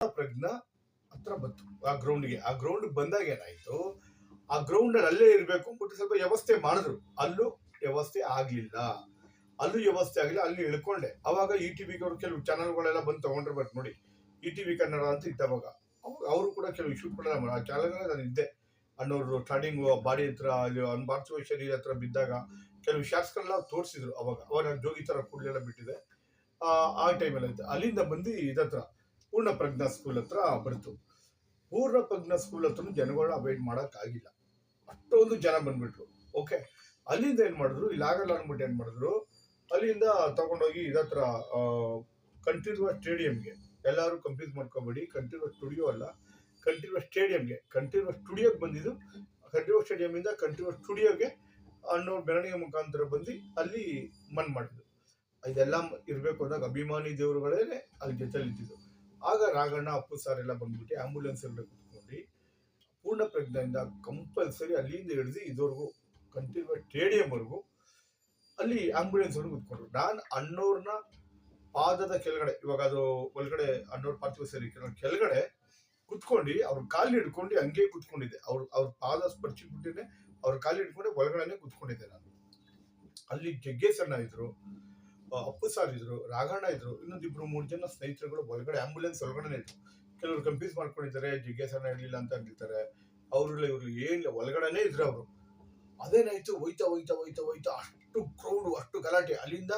ಪ್ರಜ್ಞಾ ಹತ್ರ ಬಂತು. ಆ ಗ್ರೌಂಡ್ಗೆ ಆ ಗ್ರೌಂಡ್ ಬಂದಾಗ ಏನಾಯ್ತು? ಆ ಗ್ರೌಂಡ್ ಅಲ್ಲಿ ಇರ್ಬೇಕು ಬಟ್ ಸ್ವಲ್ಪ ವ್ಯವಸ್ಥೆ ಮಾಡಿದ್ರು. ಅಲ್ಲೂ ವ್ಯವಸ್ಥೆ ಆಗ್ಲಿಲ್ಲ. ಅಲ್ಲೂ ವ್ಯವಸ್ಥೆ ಆಗಿಲ್ಲ ಅಲ್ಲಿ ಇಳ್ಕೊಂಡೆ. ಅವಾಗ ಇ ಟಿ ವಿ ಕೆಲವು ಚಾನಲ್ಗಳೆಲ್ಲ ಬಂದು ತಗೊಂಡಿರ್ಬೇಕು ನೋಡಿ ಇ ಟಿ ವಿ ಕನ್ನಡ ಅಂತ ಅವಾಗ. ಅವರು ಕೂಡ ಕೆಲವು ಇಶ್ಯೂ ಕೂಡ ಆ ಚಾನಲ್ಗಳೇ ನಾನು ಇದ್ದೆ. ಅನ್ನೋರು ಸ್ಟಾರ್ಟಿಂಗ್ ಬಾಡಿ ಹತ್ರ ಅಲ್ಲಿ ಪಾರ್ಥಿವ ಶರೀರ ಹತ್ರ ಬಿದ್ದಾಗ ಕೆಲವು ಶಾಸಕರೆಲ್ಲ ತೋರಿಸಿದ್ರು ಅವಾಗ. ಅವಾಗ ಜೋಗಿ ತರ ಕೂಡಲೆಲ್ಲ ಬಿಟ್ಟಿದೆ ಆ, ಟೈಮಲ್ಲಿ ಅಲ್ಲಿಂದ ಬಂದು ಇದತ್ರ ಪೂರ್ಣ ಪ್ರಜ್ಞಾ ಸ್ಕೂಲ್ ಹತ್ರ ಬರ್ತು. ಪೂರ್ಣ ಪ್ರಜ್ಞಾ ಸ್ಕೂಲ್ ಹತ್ರ ಜನಗಳನ್ನ ಅವಾಯ್ಡ್ ಮಾಡೋಕ್ಕಾಗಿಲ್ಲ ಅಷ್ಟೊಂದು ಜನ ಬಂದ್ಬಿಟ್ರು. ಓಕೆ ಅಲ್ಲಿಂದ ಏನು ಮಾಡಿದ್ರು? ಇಲ್ಲಿ ಆಗಲ್ಲ ಅಂದ್ಬಿಟ್ಟು ಏನು ಮಾಡಿದ್ರು? ಅಲ್ಲಿಂದ ತಗೊಂಡೋಗಿ ಇದತ್ರ ಕಂಠೀರ್ವ ಸ್ಟೇಡಿಯಂಗೆ. ಎಲ್ಲರೂ ಕಂಪ್ಲೀಟ್ ಮಾಡ್ಕೋಬೇಡಿ. ಕಂಠೀರ್ವ ಸ್ಟುಡಿಯೋ ಅಲ್ಲ. ಕಂಠೀರ್ವ ಸ್ಟೇಡಿಯಂಗೆ. ಕಂಠೀರ್ವ ಸ್ಟುಡಿಯೋಗೆ ಬಂದಿದ್ದು. ಕಂಠೀರ್ವ ಸ್ಟೇಡಿಯಮಿಂದ ಕಂಠೀರ್ವ ಸ್ಟುಡಿಯೋಗೆ ಅನ್ನೋ ಮೆರವಣಿಗೆ ಮುಖಾಂತರ ಬಂದು ಅಲ್ಲಿ ಮನ್ ಮಾಡಿದ್ರು ಇದೆಲ್ಲ ಇರಬೇಕು ಅಂದಾಗ ಅಭಿಮಾನಿ ದೇವರುಗಳೇ ಅಲ್ಲಿ ಜೊತೆಲಿ ಇದ್ದಿದ್ದು ಆಗ ರಾಘಣ್ಣ, ಅಪ್ಪು ಸರ್ ಎಲ್ಲ ಬಂದ್ಬಿಟ್ಟು ಆಂಬುಲೆನ್ಸ್ ಎಲ್ಲ ಕುತ್ಕೊಂಡು ಪೂರ್ಣ ಪ್ರಜ್ಞೆಯಿಂದ ಕಂಪಲ್ಸರಿ ಅಲ್ಲಿಂದ ಹಿಡಿದು ಇದುವರೆಗೂ ಕಂಟಿನ್ಯೂ ಸ್ಟೇಡಿಯಂವರೆಗೂ ಅಲ್ಲಿ ಆಂಬುಲೆನ್ಸ್ ಒಳಗೆ ಕುತ್ಕೊಂಡ್ರು ನಾನು ಅಣ್ಣವ್ರನ್ನ ಪಾದದ ಕೆಳಗಡೆ, ಇವಾಗ ಅದು ಒಳಗಡೆ ಅಣ್ಣವ್ರ ಪಾರ್ಥಿವ ಸರಿ ಕೆಳಗಡೆ ಕುತ್ಕೊಂಡು ಅವ್ರ ಕಾಲು ಹಿಡ್ಕೊಂಡು ಹಂಗೆ ಕುತ್ಕೊಂಡಿದ್ದೆ. ಅವ್ರ ಅವ್ರ ಪಾದ ಸ್ಪರ್ಶಿಬಿಟ್ಟಿನೇ ಅವ್ರ ಕಾಲು ಹಿಡ್ಕೊಂಡು ಒಳಗಡೆನೆ ಕುತ್ಕೊಂಡಿದ್ದೆ ನಾನು. ಅಲ್ಲಿ ಜಗ್ಗೇಶಣ್ಣ ಇದ್ರು. ಅಪ್ಪು ಸಾರ್ ಇದ್ರು, ರಾಘಣ್ಣ ಇದ್ರು, ಇನ್ನೊಂದಿಬ್ರು ಮೂರು ಜನ ಸ್ನೇಹಿತರುಗಳು ಒಳಗಡೆ ಆಂಬುಲೆನ್ಸ್ ಒಳಗಡೆ ಇದ್ರು. ಕೆಲವರು ಕನ್ಫ್ಯೂಸ್ ಮಾಡ್ಕೊಂಡಿದ್ದಾರೆ ಜಿಜ್ಞಾಸನ ಇರಲಿಲ್ಲ ಅಂತ ಅಂದಿರ್ತಾರೆ. ಅವ್ರಲ್ಲ ಇವರು ಏನಿಲ್ಲ ಒಳಗಡೆನೆ ಇದ್ರು ಅವರು. ಅದೇನಾಯ್ತು ಹೋಯ್ತಾ ಹೋಯ್ತಾ ಹೋಯ್ತಾ ಹೋಯ್ತಾ ಅಷ್ಟು ಕ್ರೌಡು ಅಷ್ಟು ಗಲಾಟೆ. ಅಲ್ಲಿಂದ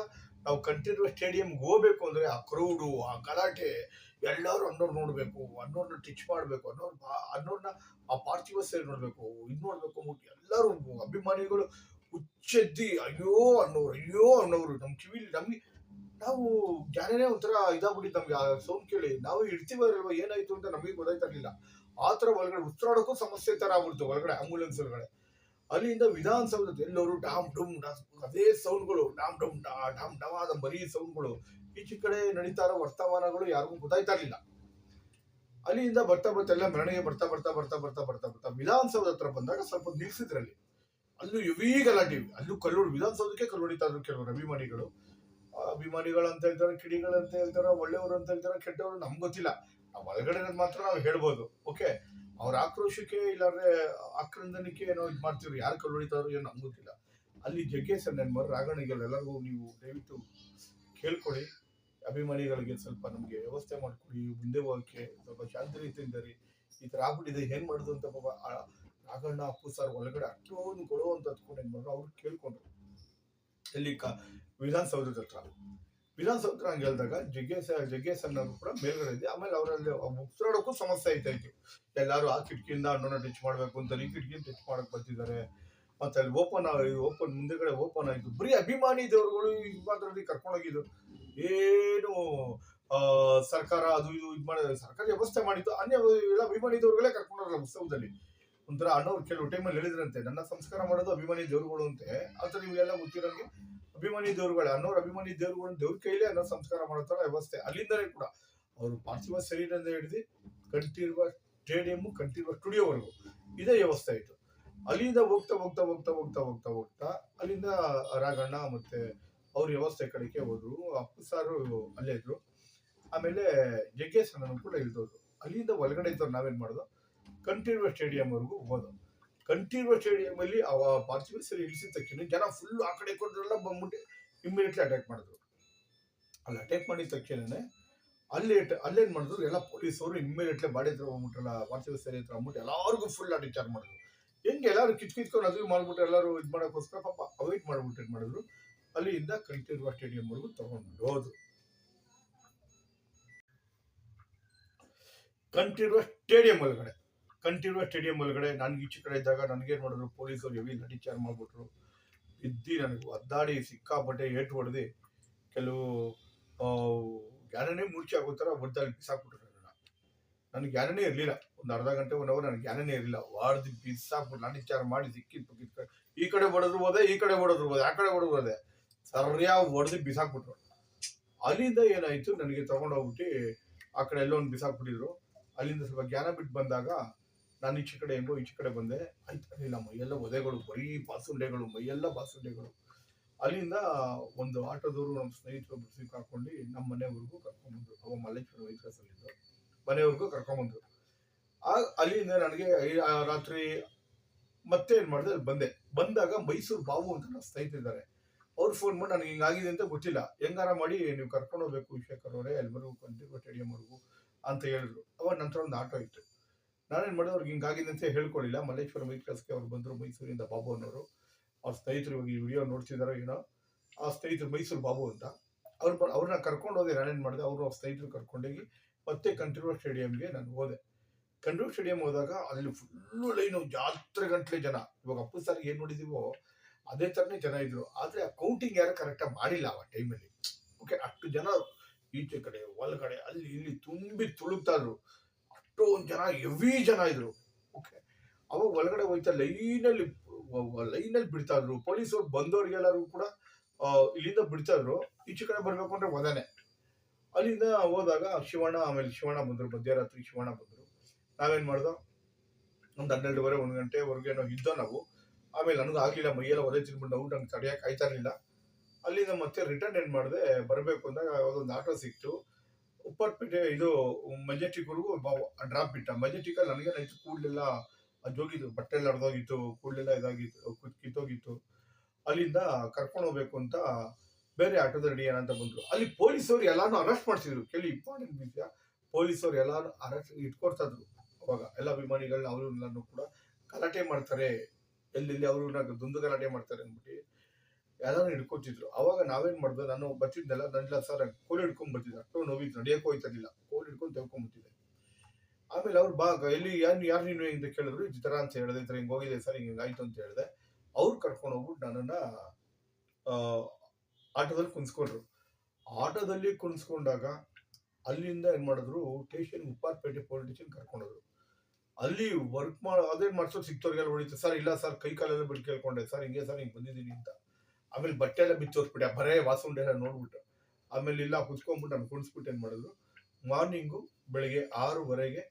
ನಾವು ಕಂಠೀರುವ ಸ್ಟೇಡಿಯಂಗೆ ಹೋಗ್ಬೇಕು ಅಂದ್ರೆ ಆ ಕ್ರೌಡು ಆ ಗಲಾಟೆ ಎಲ್ಲರೂ ಅನ್ನೋರು ನೋಡಬೇಕು ಅನ್ನೋರ್ನ ಟಿಚ್ ಮಾಡಬೇಕು ಅನ್ನೋರ್ ಅನ್ನೋರ್ನ ಆ ಪಾರ್ಥಿವ ಸೇರಿ ನೋಡಬೇಕು, ಇದು ನೋಡ್ಬೇಕು ಎಲ್ಲರೂ ಅಭಿಮಾನಿಗಳು ಹುಚ್ಚೆದ್ದಿ, ಅಯ್ಯೋ ಅನ್ನೋರು ಅಯ್ಯೋ ಅನ್ನೋರು ನಮ್ಮ ಕಿವಿಲಿ ನಮಗೆ ನಾವು ಜ್ಞಾನನೇ ಒಂಥರ ಇದಾಗ್ಬಿಟ್ಟಿದ್ದು ನಮ್ಗೆ ಆ ಸೌಂಡ್ ಕೇಳಿ. ನಾವು ಇಡ್ತೀವಲ್ವ ಏನಾಯ್ತು ಅಂತ ನಮಗೆ ಗೊತ್ತಾಯ್ತಿರ್ಲಿಲ್ಲ ಆ ಥರ ಒಳಗಡೆ ಉಸಿರಾಡೋಕ್ಕೂ ಸಮಸ್ಯೆ ತರ ಆಗ್ಬಿಡ್ತು ಒಳಗಡೆ ಆಂಬುಲೆನ್ಸ್ ಒಳಗಡೆ. ಅಲ್ಲಿಂದ ವಿಧಾನಸೌಧದ ಎಲ್ಲರೂ ಡಾಮ್, ಡಮ್ ಡಾಮ್ ಅದೇ ಸೌಂಡ್ಗಳು, ಡಾಮ್, ಡಮ್, ಡಾ, ಡಾಮ್ ಡಮಾದ ಬರೀ ಸೌಂಡ್ಗಳು. ಈಚೆ ಕಡೆ ನಡೀತಾ ಇರೋ ವರ್ತಮಾನಗಳು ಯಾರಿಗೂ ಗೊತ್ತಾಯ್ತಾ ಇರಲಿಲ್ಲ ಅಲ್ಲಿಂದ ಬರ್ತಾ ಬರ್ತಾ ಎಲ್ಲ ಮೆರವಣಿಗೆ ಬರ್ತಾ ಬರ್ತಾ ಬರ್ತಾ ಬರ್ತಾ ಬರ್ತಾ ಬರ್ತಾ ವಿಧಾನಸೌಧ ಹತ್ರ ಬಂದಾಗ ಸ್ವಲ್ಪ ನಿಲ್ಸಿದ್ರಲ್ಲಿ. ಅಲ್ಲೂ ಹೆವಿ ಗಲಾಟೆ ಅಲ್ಲೂ ಕಲ್ಲೂರು ವಿಧಾನಸೌಧಕ್ಕೆ ಕಲ್ಲು ಕೆಲವರು ಅಭಿಮಾನಿಗಳು. ಅಭಿಮಾನಿಗಳು ಅಂತ ಹೇಳ್ತಾರೆ, ಕಿಡಿಗಳು ಅಂತ ಹೇಳ್ತಾರೆ, ಒಳ್ಳೆಯವರು ಅಂತ ಹೇಳ್ತಾರೆ, ಕೆಟ್ಟವರು ನಮ್ಗೆ ಗೊತ್ತಿಲ್ಲ. ಆ ಒಳಗಡೆ ಮಾತ್ರ ನಾವು ಹೇಳ್ಬೋದು ಓಕೆ ಅವ್ರ ಆಕ್ರೋಶಕ್ಕೆ ಇಲ್ಲಾಂದ್ರೆ ಆಕ್ರಂದನಕ್ಕೆ ಏನೋ ಇದು ಮಾಡ್ತೀವ್ರು ಯಾರು ಕಲ್ಲು ಹೊಡಿತಾರೋ ಏನೋ ನಮ್ಗೆ ಗೊತ್ತಿಲ್ಲ. ಅಲ್ಲಿ ಜಗ್ಗೇಶ್ ನೆನ್ಮರ್ ರಾಗಣಿಗಳೆಲ್ಲರಿಗೂ ನೀವು ದಯವಿಟ್ಟು ಕೇಳ್ಕೊಡಿ ಅಭಿಮಾನಿಗಳಿಗೆ ಸ್ವಲ್ಪ ನಮಗೆ ವ್ಯವಸ್ಥೆ ಮಾಡಿಕೊಡಿ, ಮುಂದೆ ಹೋಗಕ್ಕೆ ಸ್ವಲ್ಪ ಶಾಂತಿ ರೀತಿಯಿಂದ ಈ ಥರ ಆಗ್ಬಿಟ್ಟಿದೆ, ಏನು ಮಾಡೋದು ಅಂತ ಪಾಪ ರಾಘಣ್ಣ ಅಪ್ಪು ಸರ್ ಒಳಗಡೆ ಅಷ್ಟೊಂದು ಕೊಡೋ ಅಂತ ಹತ್ಕೊಂಡು ಏನ್ ಅವ್ರು ಕೇಳ್ಕೊಂಡ್ರು. ಇಲ್ಲಿ ಕ, ವಿಧಾನಸೌಧದ ಹತ್ರ. ವಿಧಾನಸೌಧ ಹಂಗೆ ಹೇಳಿದಾಗ ಜಗ್ಗೇಶ್ ಜಗ್ಗೇಶ್ ಅನ್ನೋರು ಕೂಡ ಮೇಲ್ಗಡೆ ಇದೆ. ಆಮೇಲೆ ಅವರಲ್ಲಿ ಉಸಿರಾಡೋಕ್ಕೂ ಸಮಸ್ಯೆ ಆಯ್ತಾ ಇತ್ತು ಎಲ್ಲರೂ ಆ ಕಿಟಕಿಯಿಂದ ಅಣ್ಣನ ಟಚ್ ಮಾಡಬೇಕು ಅಂತ ಈ ಕಿಟಕಿಯಿಂದ ಟಚ್ ಮಾಡಕ್ ಬರ್ತಿದ್ದಾರೆ. ಮತ್ತೆ ಅಲ್ಲಿ ಓಪನ್ ಓಪನ್ ಮುಂದೆಗಡೆ ಓಪನ್ ಆಯ್ತು ಬರೀ ಅಭಿಮಾನಿ ದೇವರುಗಳು ಇದು ಮಾತ್ರದಲ್ಲಿ ಕರ್ಕೊಂಡೋಗಿದ್ರು ಏನು ಸರ್ಕಾರ ಅದು ಇದು ಇದು ಮಾಡಿ, ಸರ್ಕಾರ ವ್ಯವಸ್ಥೆ ಮಾಡಿತ್ತು ಅನ್ಯ ಎಲ್ಲ ಅಭಿಮಾನಿ ದೇವರುಗಳೇ ಕರ್ಕೊಂಡೋಗ್ರ ಉತ್ಸವದಲ್ಲಿ. ಒಂಥರ ಅಣ್ಣವ್ರು ಕೆಲವು ಟೈಮಲ್ಲಿ ಹೇಳಿದ್ರಂತೆ, ನನ್ನ ಸಂಸ್ಕಾರ ಮಾಡೋದು ಅಭಿಮಾನಿ ದೇವರುಗಳು ಅಂತೆ. ಆತರ ಇವೆಲ್ಲ ಗೊತ್ತಿರೋಂಗೆ ಅಭಿಮಾನಿ ದೇವರುಗಳೇ, ಅನ್ನೋರು ಅಭಿಮಾನಿ ದೇವರುಗಳು ದೇವ್ರ ಕೈಲೇ ಅನ್ನೋ ಸಂಸ್ಕಾರ ಮಾಡೋ ತರ ವ್ಯವಸ್ಥೆ. ಅಲ್ಲಿಂದಲೇ ಕೂಡ ಅವರು ಪಾರ್ಥಿವ ಶರೀರದಿಂದ ಹಿಡಿದು ಕಂಠಿರುವ ಸ್ಟೇಡಿಯಂ ಕಂಠಿರುವ ಸ್ಟುಡಿಯೋವರೆಗೂ ಇದೇ ವ್ಯವಸ್ಥೆ ಇತ್ತು ಅಲ್ಲಿಂದ ಹೋಗ್ತಾ ಹೋಗ್ತಾ ಹೋಗ್ತಾ ಹೋಗ್ತಾ ಹೋಗ್ತಾ ಹೋಗ್ತಾ ಅಲ್ಲಿಂದ ರಾಘಣ್ಣ ಮತ್ತೆ ಅವ್ರ ವ್ಯವಸ್ಥೆ ಕಡೆಗೆ ಹೋದ್ರು. ಅಪ್ಪು ಸಾರು ಅಲ್ಲೇ ಇದ್ರು. ಆಮೇಲೆ ಜಗ್ಗೇಶ್ ಅಣ್ಣನು ಕೂಡ ಇಳಿದೋದ್ರು ಅಲ್ಲಿಂದ ಒಳಗಡೆ ಇದ್ದವ್ರು ನಾವೇನ್ ಮಾಡೋದು ಕಂಠೀರುವ ಸ್ಟೇಡಿಯಂವರೆಗೂ ಹೋದವು. ಕಂಠೀರುವ ಸ್ಟೇಡಿಯಂ ಅಲ್ಲಿ ಅವ ಪಾರ್ಥಿವ ಸರಿ ಇಳಿಸಿದ ತಕ್ಷಣ ಜನ ಫುಲ್ ಆ ಕಡೆ ಕೊಟ್ಟರೆಲ್ಲ ಬಂದ್ಬಿಟ್ಟು ಇಮ್ಮಿಡಿಯೇಟ್ಲಿ ಅಟ್ಯಾಕ್ ಮಾಡಿದ್ರು. ಅಲ್ಲಿ ಅಟ್ಯಾಕ್ ಮಾಡಿದ ತಕ್ಷಣನೇ ಅಲ್ಲಿ ಅಲ್ಲೇನು ಮಾಡಿದ್ರು? ಎಲ್ಲ ಪೊಲೀಸವರು ಇಮ್ಮಿಡಿಯೇಟ್ಲಿ ಬಾಡಿ ಹತ್ರ ಹೋಗ್ಬಿಟ್ರಲ್ಲ ಪಾರ್ಥಿವ ಸರಿ ಹತ್ರ ಅಂದ್ಬಿಟ್ಟು ಎಲ್ಲರಿಗೂ ಫುಲ್ ಚಾರ್ಜ್ ಮಾಡಿದ್ರು. ಹೆಂಗೆ ಎಲ್ಲರೂ ಕಿಚ್ ಕಿಚ್ಕೊಂಡು ಅದು ಮಾಡ್ಬಿಟ್ಟು ಎಲ್ಲರೂ ಇದು ಮಾಡೋಕ್ಕೋಸ್ಕರ ಪಾಪ ಅವೈಟ್ ಮಾಡ್ಬಿಟ್ಟು ಏನ್ ಮಾಡಿದ್ರು. ಅಲ್ಲಿಂದ ಕಂಠೀರುವ ಸ್ಟೇಡಿಯಂವರೆಗೂ ತಗೊಂಡು ಹೋದ್ರು. ಕಂಠೀರುವ ಸ್ಟೇಡಿಯಂ ಒಳಗಡೆ. ಕಂಠೀರುವ ಸ್ಟೇಡಿಯಂ ಒಳಗಡೆ ನನಗೆ ಈಚೆ ಕಡೆ ಇದ್ದಾಗ ನನಗೇನು ಮಾಡಿದ್ರು ಪೊಲೀಸರು ಹೆವಿ ಲಾಠಿ ಚಾರ್ಜ್ ಮಾಡಿಬಿಟ್ರು. ಇದ್ದಿ ನನಗೆ ಒದ್ದಾಡಿ ಸಿಕ್ಕಾಪಟ್ಟೆ ಏಟು ಹೊಡೆದು ಕೆಲವು ಯಾರನ್ನೇ ಮೂರ್ಛೆ ಆಗೋ ಥರ ಒದ್ದಾಡಿ ಬಿಸಾಕ್ಬಿಟ್ರು ನನ್ನ. ನನಗೆ ಯಾರನ್ನೇ ಇರಲಿಲ್ಲ. ಒಂದು ಅರ್ಧ ಗಂಟೆ ಒನ್ ಅವರ್ ನನಗೆ ಯಾರನ್ನೇ ಇರಲಿಲ್ಲ. ವಾಡ್ದು ಬಿಸಾಕ್ಬಿಟ್ಟು ಲಾಠಿ ಚಾರ್ಜ್ ಮಾಡಿ ಸಿಕ್ಕಿ ಈ ಕಡೆ ಹೊಡೆದ್ರು ಹೋದೆ, ಈ ಕಡೆ ಹೊಡೆದ್ರು ಹೋದೆ, ಆ ಕಡೆ ಹೊಡೆದ್ರು ಹೋದೆ. ಸರಿಯಾಗಿ ಹೊಡೆದು ಬಿಸಾಕ್ಬಿಟ್ರು. ಅಲ್ಲಿಂದ ಏನಾಯಿತು, ನನಗೆ ತೊಗೊಂಡೋಗ್ಬಿಟ್ಟು ಆ ಕಡೆ ಎಲ್ಲೋ ಒಂದು ಬಿಸಾಕ್ಬಿಟ್ಟಿದ್ರು. ಅಲ್ಲಿಂದ ಸ್ವಲ್ಪ ಜ್ಞಾನ ಬಿಟ್ಟು ಬಂದಾಗ ನಾನು ಈಚೆ ಕಡೆ ಹೆಂಗೋ ಈಚೆ ಕಡೆ ಬಂದೆ. ಆಯ್ತಾಗಿಲ್ಲ ಮೈಯೆಲ್ಲ ಒದೆಗಳು ಬರೀ ಬಾಸುಂಡೆಗಳು, ಮೈಯೆಲ್ಲ ಬಾಸುಂಡೆಗಳು. ಅಲ್ಲಿಂದ ಒಂದು ಆಟೋದವರು ನಮ್ಮ ಸ್ನೇಹಿತರು ಬಸ್ಸಿಗೆ ಹಾಕೊಂಡು ನಮ್ಮ ಮನೆವರೆಗೂ ಕರ್ಕೊಂಡ್ಬಂದ್ರು ಅವ ಮಲ್ಲೇಶ್ವರ ವೈದ್ಯಸಲ್ಲಿದ್ದು ಮನೆಯವ್ರಿಗೂ ಕರ್ಕೊಂಡ್ಬಂದರು ಆ, ಅಲ್ಲಿಂದ ನನಗೆ ರಾತ್ರಿ ಮತ್ತೆ ಏನು ಮಾಡಿದೆ, ಅಲ್ಲಿ ಬಂದೆ. ಬಂದಾಗ ಮೈಸೂರು ಬಾಬು ಅಂತ ನನ್ನ ಸ್ನೇಹಿತರಿದ್ದಾರೆ ಅವ್ರು ಫೋನ್ ಮಾಡಿ, ನನಗೆ ಹಿಂಗಾಗಿದೆ ಅಂತ ಗೊತ್ತಿಲ್ಲ. ಹೆಂಗಾರ ಮಾಡಿ, ನೀವು ಕರ್ಕೊಂಡು ಹೋಗ್ಬೇಕು ಶೇಖರ್ ಅವರೇ, ಎಲ್ರಿಗೂ ಕಂಟಿನ್ಯೂ ಸ್ಟೇಡಿಯಂವರೆಗೂ ಅಂತ ಹೇಳಿದ್ರು. ಅವಾಗ ನಂತರ ಒಂದು ಆಟೋ ಇತ್ತು. ನಾನೇನು ಮಾಡಿದೆ, ಅವ್ರಿಗೆ ಹಿಂಗಾಗಿದೆ ಅಂತ ಹೇಳ್ಕೊಳ್ಳಿಲ್ಲ ಮಲ್ಲೇಶ್ವರ ಮೈಕ್ರಸ್ಗೆ ಅವ್ರು ಬಂದರು, ಮೈಸೂರಿಂದ ಬಾಬು ಅನ್ನೋರು. ಅವ್ರ ಸ್ನೇಹಿತರು ಇವಾಗ ಈ ವಿಡಿಯೋ ನೋಡ್ತಿದಾರೋ ಏನೋ, ಆ ಸ್ನೇಹಿತರು ಮೈಸೂರು ಬಾಬು ಅಂತ. ಅವ್ರು ಬ ಅವ್ರನ್ನ ಕರ್ಕೊಂಡು ಹೋದೆ, ನಾನೇನು ಮಾಡಿದೆ, ಅವರು ಅವ್ರ ಸ್ನೇಹಿತರು ಕರ್ಕೊಂಡೋಗಿ ಮತ್ತೆ ಕಂಠೀರವ ಸ್ಟೇಡಿಯಂಗೆ ನಾನು ಹೋದೆ. ಕಂಠೀರವ ಸ್ಟೇಡಿಯಂ ಹೋದಾಗ ಅಲ್ಲಿ ಫುಲ್ಲು ಲೈನು ಜಾತ್ರೆ ಗಂಟ್ಲೆ ಜನ. ಇವಾಗ ಅಪ್ಪು ಸರ್ ಏನು ನೋಡಿದೀವೋ, ಅದೇ ಥರನೇ ಜನ ಇದ್ರು. ಆದರೆ ಆ ಕೌಂಟಿಂಗ್ ಯಾರು ಕರೆಕ್ಟಾಗಿ ಮಾಡಿಲ್ಲ ಆ ಟೈಮಲ್ಲಿ ಓಕೆ ಅಷ್ಟು ಜನ ಈಚೆ ಕಡೆ ಒಳಗಡೆ ಅಲ್ಲಿ, ಇಲ್ಲಿ ತುಂಬಿ ತುಳುಕ್ತಾ ಇದ್ರು. ಅಷ್ಟೊಂದು ಜನ ಹೆವಿ ಜನ ಇದ್ರು. ಓಕೆ ಅವಾಗ ಒಳಗಡೆ ಹೋಯ್ತಾ ಲೈನಲ್ಲಿ ಲೈನಲ್ಲಿ ಬಿಡ್ತಾ ಇದ್ರು. ಪೊಲೀಸರು ಬಂದವ್ರಿಗೆಲ್ಲರೂ ಕೂಡ ಇಲ್ಲಿಂದ ಬಿಡ್ತಾ ಇದ್ರು. ಈಚೆ ಕಡೆ ಬರ್ಬೇಕು ಅಂದ್ರೆ ಒದನೆ ಅಲ್ಲಿಂದ ಹೋದಾಗ ಶಿವಣ್ಣ, ಆಮೇಲೆ ಶಿವಣ್ಣ ಬಂದ್ರು. ಮಧ್ಯರಾತ್ರಿ ಶಿವಣ್ಣ ಬಂದ್ರು. ನಾವೇನು ಮಾಡ್ದೋ, ಒಂದು ಹನ್ನೆರಡುವರೆ, ಒಂದು ಗಂಟೆವರೆಗೆ ನಾವು ಇದ್ದೋ ನಾವು. ಆಮೇಲೆ ನನಗೂ ಆಗಲಿಲ್ಲ, ಮೈಯೆಲ್ಲ ಒದೆ ತಿನ್ಬಿಟ್ಟು ನಾವು ನಂಗೆ ತಡೆಯಕ್ಕೆ ಆಯ್ತಾ ಇರಲಿಲ್ಲ. ಅಲ್ಲಿಂದ ಮತ್ತೆ ರಿಟರ್ನ್ ಏನು ಮಾಡಿದೆ, ಬರಬೇಕು ಅಂದಾಗ ಯಾವುದೊಂದು ಆಟೋ ಸಿಕ್ತು. ಉಪ್ಪರ್ಪೇಟೆ ಇದು ಮೆಜೆಸ್ಟಿಕ್ವರೆಗೂ ಡ್ರಾಪ್ ಬಿಟ್ಟ ಮೆಜೆಸ್ಟಿಕಲ್ಲಿ ನನಗೇನಾಯ್ತು ಕೂಡಲೆಲ್ಲ ಜೋಗಿದ್ದು ಬಟ್ಟೆ ಎಲ್ಲ ಹರಿದೋಗಿತ್ತು ಕೂಡಲೆಲ್ಲ ಇದಾಗಿತ್ತು ಕಿತ್ತೋಗಿತ್ತು. ಅಲ್ಲಿಂದ ಕರ್ಕೊಂಡು ಹೋಗ್ಬೇಕು ಅಂತ ಬೇರೆ ಆಟೋದ ರೆಡಿ ಅಂತ ಬಂದ್ರು. ಅಲ್ಲಿ ಪೊಲೀಸವ್ರು ಎಲ್ಲಾನು ಅರೆಸ್ಟ್ ಮಾಡಿಸಿದ್ರು. ಕೇಳಿ ಇಂಪಾರ್ಟೆಂಟ್ ವಿಷಯ ಪೊಲೀಸವ್ರು ಎಲ್ಲಾನು ಅರೆಸ್ಟ್ ಇಟ್ಕೊಡ್ತಾ ಅವಾಗ ಎಲ್ಲ ಅಭಿಮಾನಿಗಳನ್ನ ಅವರು ಕೂಡ ಗಲಾಟೆ ಮಾಡ್ತಾರೆ. ಎಲ್ಲೆಲ್ಲಿ ಅವರು ದುಂದು ಗಲಾಟೆ ಮಾಡ್ತಾರೆ ಅಂದ್ಬಿಟ್ಟು. ಎಲ್ಲಾನು ಹಿಡ್ಕೊತಿದ್ರು. ಅವಾಗ ನಾವೇನ್ ಮಾಡ್ದು ನಾನು ಬರ್ತಿದ್ನಲ್ಲ ನನ್ನೆಲ್ಲ ಸರ್ ಕೋಲ್ ಹಿಡ್ಕೊಂಡ್ ಬರ್ತಿದ್ದೆ ಅಷ್ಟೊಂದು ನೋವಿತ್ತು ನಡೆಯಕ್ಕೆ ಹೋಯ್ತಿರ್ಲಿಲ್ಲ. ಕೋಲ್ ಹಿಡ್ಕೊಂಡು ತೆಗ್ಕೊಂಡ್ಬಿಟ್ಟಿದ್ದೆ ಆಮೇಲೆ ಅವ್ರು ಬಾ ಎಲ್ಲಿ ಯಾರು ಯಾರು ನೀನು ಅಂತ ಕೇಳಿದ್ರು ಈ ತರ ಅಂತ ಹೇಳಿದೆ, ಈ ಥರ ಹಿಂಗೆ ಹೋಗಿದೆ ಸರ್, ಹಿಂಗೆ ಆಯ್ತು ಅಂತ ಹೇಳಿದೆ. ಅವ್ರು ಕರ್ಕೊಂಡು ಹೋಗ್ಬಿಟ್ಟು ನನ್ನನ್ನ ಆಟೋದಲ್ಲಿ ಕುಣಿಸ್ಕೊಂಡ್ರು ಆಟೋದಲ್ಲಿ ಕುಣಿಸ್ಕೊಂಡಾಗ ಅಲ್ಲಿಂದ ಏನು ಮಾಡಿದ್ರು, ಸ್ಟೇಷನ್ ಉಪ್ಪಾರಪೇಟೆ ಪೊಲೀಸ್ ಸ್ಟೇಷನ್ ಕರ್ಕೊಂಡೋದ್ರು ಅಲ್ಲಿ ವರ್ಕ್ ಮಾಡೋ ಅದೇನ್ ಮಾಡ್ಸೋ ಸಿಕ್ತವ್ರಿಗೆಲ್ಲ ಹೊಡಿತು. ಸರ್, ಇಲ್ಲ ಸರ್, ಕೈ ಕಾಲೆಲ್ಲ ಬಿಟ್ಟು ಕೇಳ್ಕೊಂಡೆ. ಸರ್, ಹಿಂಗೆ ಸರ್, ಹಿಂಗೆ ಬಂದಿದ್ದೀನಿ ಅಂತ. ಆಮೇಲೆ ಬಟ್ಟೆ ಎಲ್ಲ ಬಿಚ್ಚಿ ತೋರಿಸ್ಬಿಟ್ಟೆ ಬರೇ ವಾಸುಂಡೆ ಎಲ್ಲ ನೋಡ್ಬಿಟ್ಟು ಆಮೇಲೆ ಇಲ್ಲ ಕುತ್ಕೊಂಡ್ಬಿಟ್ಟು ನಾನು ಕುಣಿಸ್ಬಿಟ್ಟು ಏನು ಮಾಡಿದ್ರು ಮಾರ್ನಿಂಗು ಬೆಳಿಗ್ಗೆ ಆರೂವರೆಗೆ